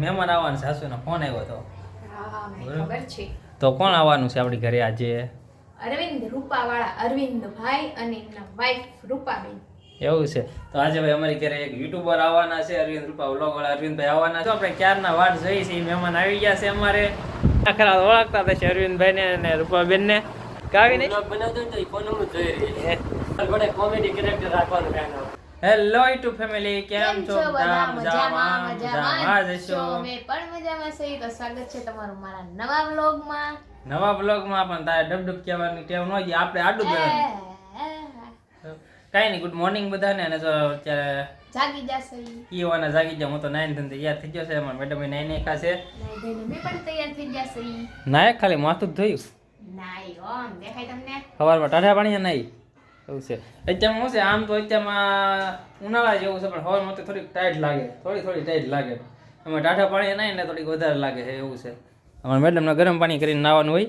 મહેમાન આવવાના સાસુ સાસુનો ફોન આવ્યો હતો. ખબર છે. તો કોણ આવવાનું છે આપણી ઘરે આજે? અરવિંદ રૂપાવાળા અરવિંદ ભાઈ અને એમના વાઈફ રૂપાબેન. એવું છે. તો આજે ભાઈ અમારી ઘરે એક યુટ્યુબર આવવાના છે અરવિંદ રૂપા વ્લોગ વાળા અરવિંદભાઈ આવવાના છે. આપણે ક્યારના વાટ જોઈ છે એ મહેમાન આવી ગયા છે અમારે. આખરા ઓળખતા થશે અરવિંદભાઈ ને અને રૂપાબેન ને કાવી નહીં બનાવતો તો એ ફોન જોઈ રહી વડે કોમેડી કેરેક્ટર રાખવાનું કાંઈ ના. હેલો યુટ્યુબ ફેમિલી કેમ છો? બધા? મજામાં મજામાં જ છો. અમે પણ મજામાં છીએ તો સ્વાગત છે તમારું મારા નવા વ્લોગમાં નવા બ્લોગમાં પણ તારે ડબ ડબ કહેવાની ટેવ ન હોય આપણે આડું બોલવાનું. કાંઈ નહીં ગુડ મોર્નિંગ બધાને. અને જો અત્યારે જાગી જશે ઈ. વાના જાગી જા હું તો નાઈન ધંધે યાદ થઈ ગયો છે. એમાં મેડમ નાઈ નાઈ ખાશે નાઈ ધોઈને મેં પણ તૈયાર થઈ જશે નાય ખાલી માથું ધોયું. નાઈ ઓમ દેખાય તમને? સવારમાં ટાઢા પાણી નાઈ. એવું છે. અત્યારમાં શું છે આમ તો અત્યારમાં ઉનાળા જેવું છે પણ હવે તો થોડીક ટાઈટ લાગે. થોડી થોડી ટાઈટ લાગે. એમાં ટાઢા પાણી નાઈ ને થોડીક વધારે લાગે છે એવું છે. અમારા મેડમને ગરમ પાણી કરીને નાવાનું હોય.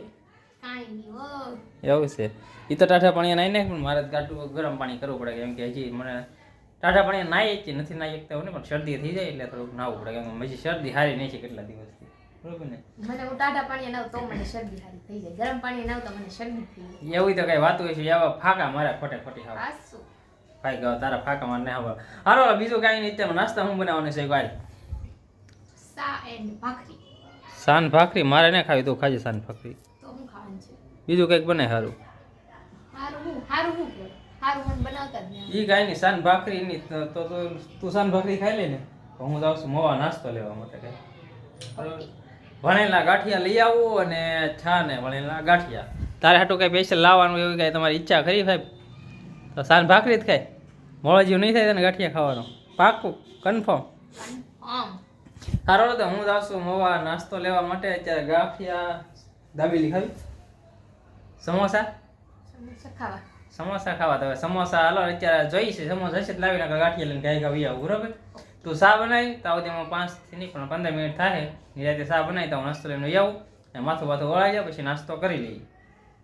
નહીં એવું છે. એ તો ટાઢા પાણી નાઈ નાખે પણ મારે ગાટું ગરમ પાણી કરવું પડે કેમ કે હજી મને ટાઢા પાણી નાઈ જ નથી નાઈ શકતા હોય ને પણ શરદી થઈ જાય એટલે થોડુંક નાવું પડે કેમ હજી શરદી હારી નહીં છે કેટલા દિવસથી. બરોબર ને? મને હું ટાઢા પાણી નાવ તો મને શરદી હારી થઈ જાય. ગરમ પાણી નાવ તો મને શરદી થઈ જાય. એવું તો કઈ વાતું હોય છે એવા ફાકા મારા ખોટે ખોટી હા ભાઈ ગયો તારા ફાકા માર ને હવે. હારો બીજું કાંઈ નહીં અત્યારે નાસ્તા હું બનાવવાનું છે ગાય સા એન્ડ ભાખરી. સાન ભાખરી? મારે ને ખાવી તું ખાજે સાન ભાખરી. તો હું ખાવાનું છે? બીજું કંઈક બને સારું હારું હું હારું હું કે? મને બનાવતા જ નહીં ઈ કાંઈ નહીં સાન ભાખરી ની તો તો તું- સાન ભાખરી ખાઈ લે ને હું જાઉં છું મોવા નાસ્તો લેવા માટે કઈ? વણેલા ગાંઠિયા લઈ આવું અને છા ને વણેલા ગાંઠિયા. તારે હાટું કઈ સ્પેશિયલ લાવવાનું એવું કઈ તમારી ઈચ્છા ખરી સાહેબ? તો સાન ભાખરી જ ખાય. મોળા જેવું નહીં થાય તને ગાંઠિયા ખાવાનો. પાકું કન્ફર્મ સારો તો હું જાઉં મોવા નાસ્તો લેવા માટે. અત્યારે ગાંઠિયા દાબેલી ખાવી? સમોસા? સમોસા ખાવા. સમોસા ખાવા તો હવે સમોસા હાલો અત્યારે જોઈ છે સમોસા હશે લાવી નાખો ગાંઠિયા લઈને ગાય ગાવી આવું બરોબર તું શા બનાવી તો તેમાં પાંચથી નહીં, પણ પંદર મિનિટ થાય. નિરાતે શા બનાવી તો નાસ્તો લઈને આવું. અને માથું માથું વળાઈ જાય, પછી નાસ્તો કરી લઈએ.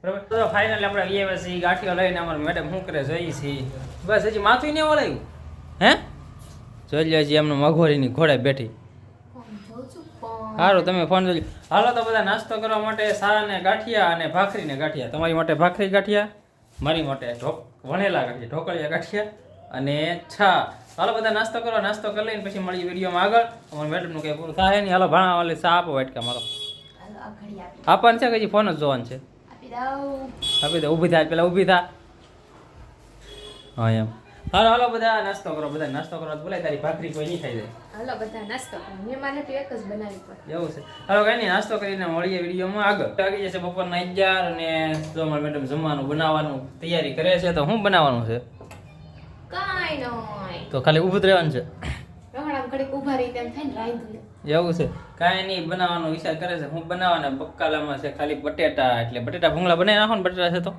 બરાબર? તો ફાઇનલ આપણે લઈએ પછી ગાંઠીઓ લઈને અમારે મેડમ શું કરે? જોઈ છીએ બસ હજી માથું નહીં વળાયું. હે? જોઈ લો હજી એમને મઘોરીની ઘોડે બેઠી. સારું તમે ફોન જોઈ હાલો, તો બધા નાસ્તો કરવા માટે સા ને ગાંઠિયા અને ભાખરીને ગાંઠિયા. તમારી માટે ભાખરી ગાંઠિયા? મારી માટે ઢોક વણેલા ગાંઠિયા, ઢોકળિયા ગાંઠિયા અને છા હાલો બધા નાસ્તો કરો નાસ્તો કરી લઈને પછી મળીએ વિડીયોમાં આગળ. અમારા મેડમનું કંઈ પૂરું થાય નહીં. હાલો ભાણા વાલે સા આપો વાટકા મારો. આપવાનું છે કે હજી ફોન જ જોવાનું છે? આપી દે ઊભી થાય પેલા ઊભી થા હા એમ. હાલો હાલો બધા નાસ્તો કરો બધા નાસ્તો કરો. બોલાય તારી ભાખરી કોઈ નહીં ખાઈ જાય. હાલો બધા નાસ્તો કરો. મહેમાને તો એક જ બનાવી પડે. એવું છે. હાલો કઈ નહીં નાસ્તો કરીને મળીએ વિડીયોમાં આગળ. લાગી જશે બપોરના અગિયાર અને જો અમારી મેડમ જમવાનું બનાવવાનું તૈયારી કરે છે તો શું બનાવવાનું છે? કાંઈ નહીં તો ખાલી ઊભું જ રહેવાનું છે. એવું છે. કાંઈ નહીં બનાવવાનો વિચાર કરે છે. હું બનાવવાના બક્કાલામાં છે ખાલી બટેટા એટલે બટેટા ભૂંગળા બનાવી નાખો ને બટેટા છે તો.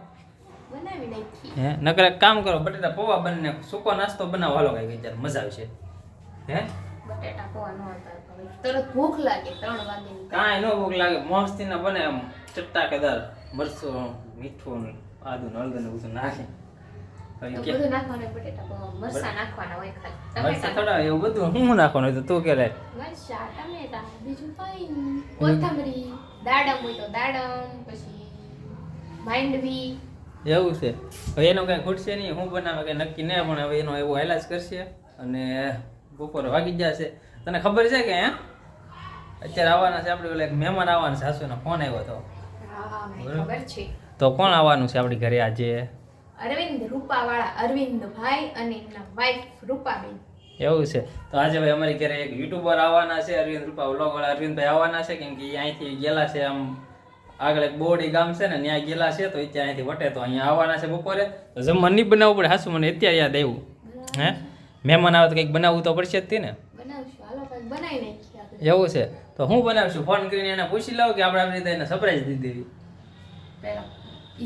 હે નકર કામ કરો બટેટા પૌવા બનીને સૂકો નાસ્તો બનાવો. હાલો કઈ વિચાર મજા આવશે. હે? બટેટા પૌવા નો હતા તરત ભૂખ લાગે 3 વાગે કાંઈ ન ભૂખ લાગે મસ્તી ના બને ચટ્ટા ચટાકેદાર મરચું મીઠું આદુ હળદર ને બધું નાખે. બધું નાખવાનું બટેટા મરસા નાખવાના હોય ખાલી. મરચાં થોડા એવું બધું. હું નાખવાનું તો તું કે લે મરચા ટમેટા બીજું કઈ કોથમરી દાડમ હોય તો દાડમ પછી માંડવી. એવું છે. હવે એનું કઈ ખૂટશે નહીં. હું બનાવે કે નક્કી નહીં પણ હવે એનો એવો હાઈલાજ કરશે. અને બપોર વાગી જશે તને ખબર છે કે હે? અત્યારે આવવાના છે આપણે એક મહેમાન આવવાના છે સાસુનો. ફોન આવ્યો હતો ખબર છે. તો કોણ આવવાનું છે આપણી ઘરે આજે? અરવિંદ રૂપાવાળા અરવિંદ ભાઈ અને એમના વાઈફ રૂપાબેન. એવું છે. તો આજે ભાઈ અમારી ઘરે એક યુટ્યુબર આવવાના છે અરવિંદ રૂપા વ્લોગ વાળા અરવિંદભાઈ આવવાના છે કેમ કે અહીંથી ગયેલા છે આમ આગળ એક બોડી ગામ છે ને ત્યાં ગયેલા છે તો ત્યાં અહીંથી વટે તો અહીંયા આવવાના છે બપોરે. તો જમવા નહીં બનાવવું પડે હાસુ મને અત્યારે યાદ આવ્યું. હે? મહેમાન આવે તો કંઈક બનાવવું તો પડશે જ તે ને. એવું છે. તો હું બનાવશું? ફોન કરીને એને પૂછી લઉં કે આપણે આપણી રીતે એને સરપ્રાઈઝ દીધી ઈ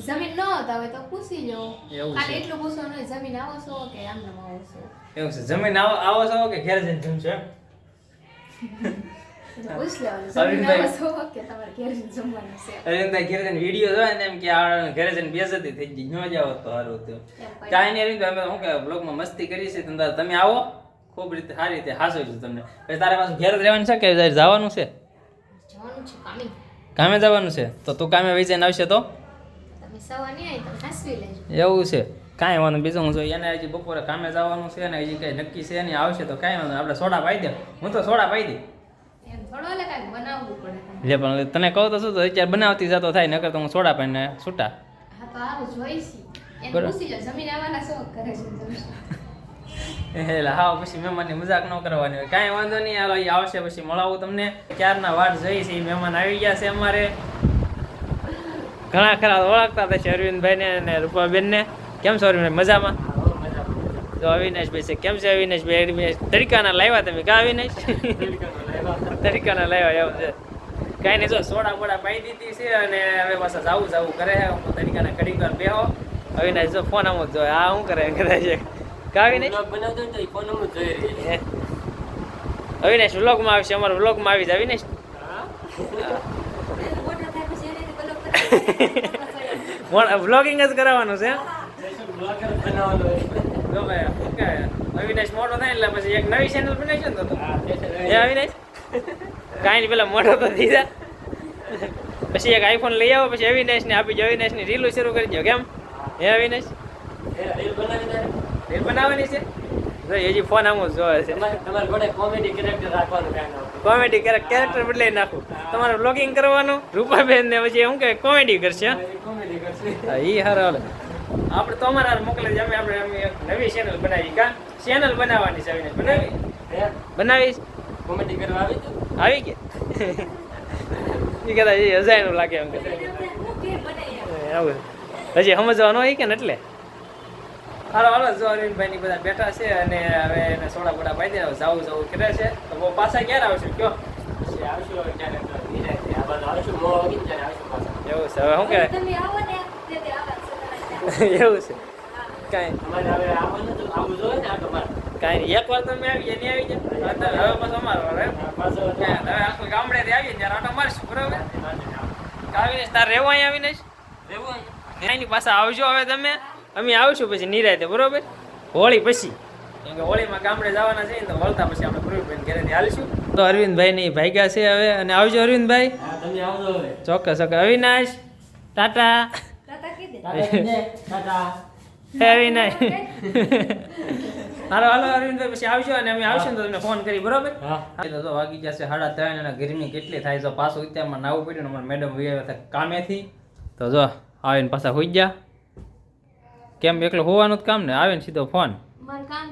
જમીન ન હતા હવે તો પૂછી લો ખાલી છે. એટલું પૂછો હોય, જમીન આવો છો કે આમ નામ આવો છો એવું છે જમીન આવો આવો છો કે ઘેર જઈને જમશો એમ છો છે મસ્તી કરી છે તમે આવો ખૂબ રીતે સારી રીતે હાસવીશું તમને પછી તારે પાછું ઘેર જ રહેવાનું છે કે જવાનું છે કામે જવાનું છે તો તું કામે વેચાઈને આવશે તો એવું છે. કાંઈ વાંધો બીજું હું જો એને હજી બપોરે કામે જવાનું છે ને હજી કંઈ નક્કી છે નહીં આવશે તો કાંઈ વાંધો આપણે સોડા પાઈ દે. હું તો સોડા પાઈ તમારે. જે પણ તને કહું તો શું તો અત્યારે બનાવતી જતો થાય નકર તો હું સોડા પાઈને છૂટા. એટલે હા પછી મહેમાનની મજાક ન કરવાની હોય. કાંઈ વાંધો નહીં હાલો એ આવશે પછી મળાવું તમને. ક્યારના વાટ જોઈ છે મહેમાન આવી ગયા છે અમારે. ઘણા ખરા ઓળખતા હતા અરવિંદભાઈને અને રૂપાબેનને. કેમ છો અરવિંદભાઈ? મજામાં? તો અવિનાશભાઈ છે. કેમ છે અવિનાશભાઈ? અરવિનાશ તરીકાના લાવ્યા તમે. કા અવિનાશ? તરીકાના લાવ્યા એવું છે. કાંઈ નહીં જો સોડા મોડા પાઈ દીધી છે અને હવે પાછા જાવું જાવું કરે છે. હું તરીકાના ઘડીક વાર બેહો. અવિનાશ જો ફોન આમ જ જો આ શું કરે? કરે છે કા અવિનાશ? Vlog બનાવતો ફોન આમ જ જોઈ છે. હે. અવિનાશ વ્લોગમાં આવશે. અમારો વ્લોગમાં આવી જાય અવિનાશ વ્લોગિંગ જ કરાવવાનું છે અવિનાશ મોટો થાય એટલે પછી એક નવી ચેનલ બનાવીશું ને તો એ અવિનાશ? કાંઈ નહીં પેલા મોટો તો દીધા પછી એક આઈફોન લઈ આવો પછી અવિનાશ ને આપી દો અવિનાશની રીલો શરૂ કરી દો કેમ? હે અવિનાશ? રીલ બનાવવાની છે? હજી ફોન આમ જ જોવે છે. તમારે તમારે જોડે comedy રાખવાનું કાંઈ ના હોય. કોમેડી કેરેક્ટર બદલાઈ નાખું. તમારે બ્લોગિંગ કરવાનું? રૂપાબેન ને પછી શું કે કોમેડી કરશે કરશે. ઈ હારો હાલે. આપણે તો અમારા હારે મોકલે છે. અમે આપણે અમે એક નવી ચેનલ બનાવી. કા? ચેનલ બનાવવાની છે બનાવી? હે? બનાવી કોમેડી કરવા આવી આવી કે એ કદાચ એ હજારનું લાગે એમ કે. હજી સમજવાનું હોય કે ને એટલે? હાલો હાલો જો અરવિંદભાઈ બધા બેઠા છે અને હવે એને સોડા બોડા પાઈ દે જાવું જાવું કરે છે. તો બહુ પાછા ક્યારે આવશે? કયો? પછી આવશું ક્યારે તો નિરાંતે. આ બાજુ આવશું, મોં વાગીને ત્યારે આવશું પાછા. એવું છે હવે શું કે એવું છે. કાંઈ કાંઈ નહીં. એક વાર તમે આવી એની આવી જાય અત્યારે હવે પાછો અમારો પાછો હવે આખું ગામડેથી આવીએ ત્યારે આટો મારશું બરોબર. આવીને તાર રહેવું અહીં આવીને રહેવું અહીંયા? પાસે આવજો હવે તમે. અમે આવશું પછી નિરાયતે બરોબર? હોળી પછી. કેમ કે હોળીમાં ગામડે જવાના છે ને તો વળતા પછી આપણે પ્રવીણભાઈ ઘરેથી હાલીશું. તો અરવિંદભાઈ ની ભાગ્યા છે હવે. અને આવજો અરવિંદભાઈ. તમે આવજો હવે. ચોક્કસ ચોક્કસ. અવિનાશ ટાટા. અવિનાશ. હાલો હાલો અરવિંદભાઈ પછી આવજો અને અમે આવશું તો તમને ફોન કરી બરોબર? હા. તો વાગી ગયા છે સાડા ત્રણ અને ગરમી કેટલી થાય તો પાછું અત્યારમાં નાવું પડ્યું ને અમારા મેડમ કામેથી. તો જો આવીને પાછા હોઈ ગયા. કેમ એકલો હોવાનું જ કામ ને? આવે ને સીધો ફોન. કામ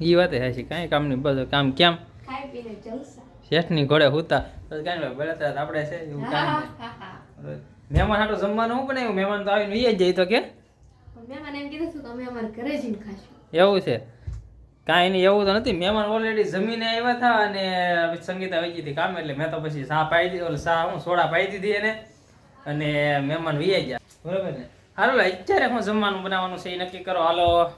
એ વાતે છે કાંઈ કામ નહીં બધું કામ કેમ શેઠની ઘોડે હુતા. કાંઈ બળતરા આપણે છે એવું. નહીં મહેમાન હાટો જમવાનું હું બનાવ્યું? મહેમાન તો આવીને એ જ જાય તો કે? મહેમાન એમ કીધું કે અમે અમારા ઘરે જઈને ખાશું. એવું છે. કાંઈ નહીં એવું તો નથી. મહેમાન ઓલરેડી જમીને આવ્યા હતા અને સંગીતા આવી હતી કામ એટલે મેં તો પછી સા પાઈ દીધી. ઓલ સા હું સોડા પાઈ દીધી એને. અને મહેમાન વી ગયા. બરાબર ને? હાલો અત્યારે હું જમવાનું બનાવવાનું છે એ નક્કી કરો. હાલો.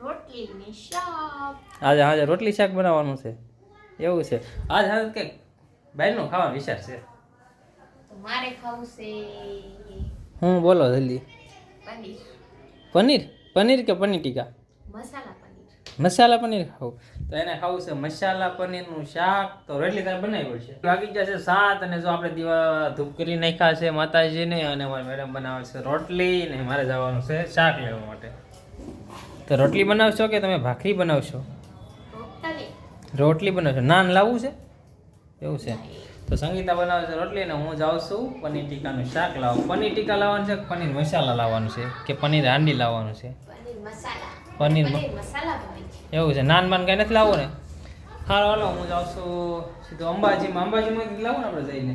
રોટલી ને શાક. આજે આજે રોટલી શાક બનાવવાનું છે. એવું છે. આજ હાલ કે બહારનું ખાવાનો વિચાર છે. મારે ખાવું છે. હું બોલો જલ્દી. પનીર. પનીર? પનીર કે પનીર ટીકા? મસાલા મસાલા પનીર ખાવું. તો એને ખાવું છે મસાલા પનીરનું શાક. તો રોટલી કાંઈ બનાવી પડશે વાગી જશે સાત અને જો આપણે દીવા ધૂપ કરી નાખ્યા છે માતાજીને અને મારી મેડમ બનાવે છે રોટલી ને મારે જવાનું છે શાક લેવા માટે. તો રોટલી બનાવશો કે તમે ભાખરી બનાવશો? રોટલી રોટલી બનાવશો. નાન લાવવું છે? એવું છે. તો સંગીતા બનાવે છે રોટલી ને હું જાઉં છું પનીર ટીકાનું શાક લાવું. પનીર ટીકા લાવવાનું છે કે પનીર મસાલા લાવવાનું છે? કે પનીર હાંડી લાવવાનું છે? પનીર મસાલા. પનીર મસાલા એવું છે. નાન બાન કાંઈ નથી લાવવું ને? હાલો હાલો, હું જાઉં છું સીધો અંબાજીમાં. અંબાજીમાં લાવું ને આપણે જઈને?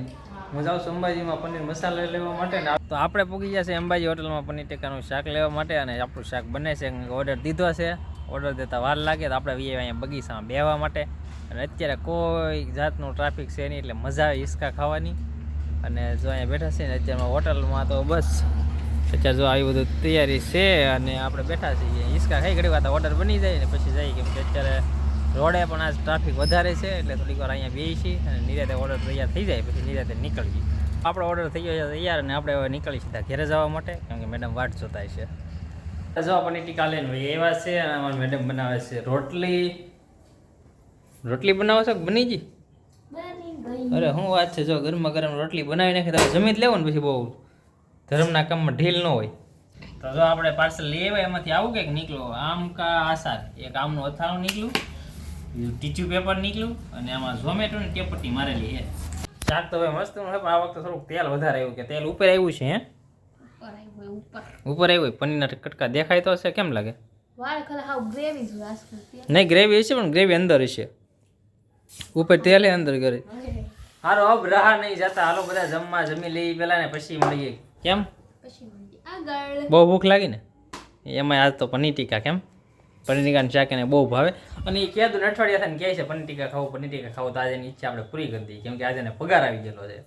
હું જાઉં છું અંબાજીમાં પનીર મસાલા લેવા માટે ને તો આપણે પૂગી ગયા છે અંબાજી હોટલમાં પનીર ટેકાનું શાક લેવા માટે અને આપણું શાક બને છે. ઓર્ડર દીધો છે. ઓર્ડર દેતા વાર લાગે તો આપણે અહીંયા બગીચામાં બેહવા માટે. અને અત્યારે કોઈ જાતનું ટ્રાફિક છે નહીં એટલે મજા આવે હિસકા ખાવાની. અને જો અહીંયા બેઠા છે ને, અત્યારમાં હોટલમાં તો બસ અત્યારે જો આવી બધું તૈયારી છે અને આપણે બેઠા છીએ. હિસકા ખાઈ ઘડી વાર ઓર્ડર બની જાય ને પછી જાય કેમ કે અત્યારે રોડે પણ આજ ટ્રાફિક વધારે છે એટલે થોડીક વાર અહીંયા બેસી છીએ અને નિરાતે ઓર્ડર તૈયાર થઈ જાય પછી નિરાતે નીકળીએ. આપણો ઓર્ડર થઈ ગયો છે તૈયાર અને આપણે હવે નીકળી સીધા ઘરે જવા માટે કેમ કે મેડમ વાટ જોતા છે. જો આપણને ટીકા લઈને ભાઈ એવા છે અને અમારા મેડમ બનાવે છે રોટલી. રોટલી બનાવો છો કે બની ગઈ. અરે શું વાત છે? જો ગરમા ગરમ રોટલી બનાવી નાખી તમે જમી જ લેવો ને પછી બહુ. ધર્મના કામમાં ઢીલ ન હોય. તો જો આપણે પાર્સલ લઈ આવ્યા એમાંથી આવું કંઈક નીકળ્યું. આમ કા આસાર. એક આમનું અથાણું નીકળ્યું બીજું ટીચ્યુ પેપર નીકળ્યું અને આમાં ઝોમેટોની ટેપટી મારેલી છે. શાક તો હવે મસ્ત પણ આ વખતે થોડુંક તેલ વધારે આવ્યું કે તેલ ઉપર આવ્યું છે હે? ઉપર આવ્યું ઉપર. ઉપર પનીરના કટકા દેખાય તો હશે કેમ લાગે? હાવ નહીં ગ્રેવી હશે પણ ગ્રેવી અંદર હશે. ઉપર તેલ અંદર કરે હારો અબ રહા નહીં જતા. હાલો બધા જમવા જમી લઈ પેલા ને પછી મળીએ. કેમ? બહુ ભૂખ લાગી ને? એમાં આજ તો પનીર ટીકા કેમ? પનીર ટીકાનું શાક એને બહુ ભાવે. અને એ કહેતું ને અઠવાડિયા થાય કહે છે પનીર ટીકા ખાવું પનીર ટીકા ખાવું. તો આજે એની ઈચ્છા આપણે પૂરી કરી દઈએ કેમ કે આજે એને પગાર આવી ગયેલો છે.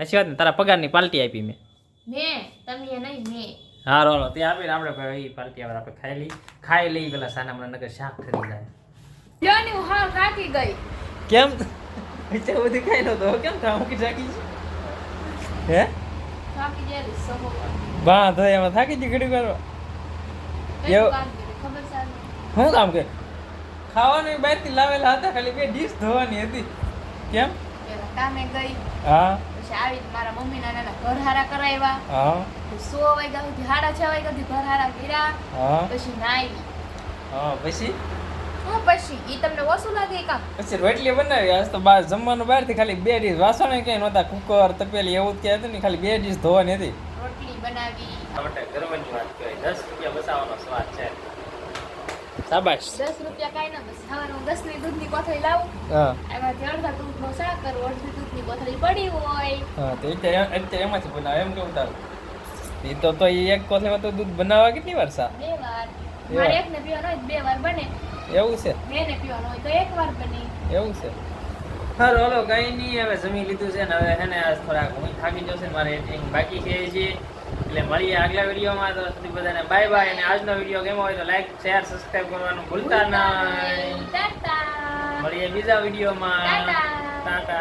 સાચી વાત ને? તારા પગારની પાલટી આપી મેં. હારો હાલો તે આપીને આપણે ભાઈ પાલટી આવે આપણે ખાઈ લઈ ખાઈ લઈ પેલા સાના મને નગર શાક ખરી જાય. હું ગઈ. કેમ? બધું ખાઈ લો તો. કેમ ખાવા મૂકી રાખી હે? તો એમાં થાકી જ ઘડી કરવા શું કામ કે ખાવાનું બહારથી લાવેલા હતા ખાલી બે ડીશ ધોવાની હતી. કેમ? કામે ગઈ હા. પછી આવી મારા મમ્મી ના નાના ઘર હારા કરાવ્યા હા સો વાગ્યા સુધી સાડા છ વાગ્યા સુધી ઘર હારા કર્યા પછી નાઈ. હા પછી? હું પછી? ઈ તમને ઓછું લાગે કામ પછી રોટલી બનાવી આજ તો બહાર જમવાનું બહારથી ખાલી બે ડીશ. વાસણ ક્યાંય નહોતા કુકર તપેલી એવું જ ક્યાંય હતું ને ખાલી બે ડીશ ધોવાની હતી. રોટલી બનાવી. માટે ગરમની વાત કહેવાય. દસ રૂપિયા બસાવવાનો સ્વાદ છે. શાબાશ. દસ રૂપિયા કાંઈ ના બસ. સવારે હું દસની દૂધની કોથળી લાવું. હા. એમાંથી અડધા દૂધનો શાક કરું અડધી દૂધની કોથળી પડી હોય. હા તો અત્યારે અત્યારે એમાંથી બનાવે એમ કેવું તારું? એ તો તો એ એક કોથળીમાં તો દૂધ બનાવવા કેટલી વાર સા બે વાર. મારે એક ને પીવાનો બે વાર બને. એવું છે? બે પીવાનો હોય તો એક વાર બને. એવું છે? હારું હાલો કઈ નહીં હવે જમી લીધું છે ને હવે છે ને આજ થોડાક હું થાકી જશે ને મારે એડિટિંગ બાકી છે છે. એટલે મળીએ આગલા વિડીયોમાં. તો સુધી બધાને બાય બાય અને આજનો વીડિયો કેમ હોય તો લાઈક શેર સબસ્ક્રાઈબ કરવાનું ભૂલતા ના મળીએ બીજા વિડીયોમાં. ટાટા.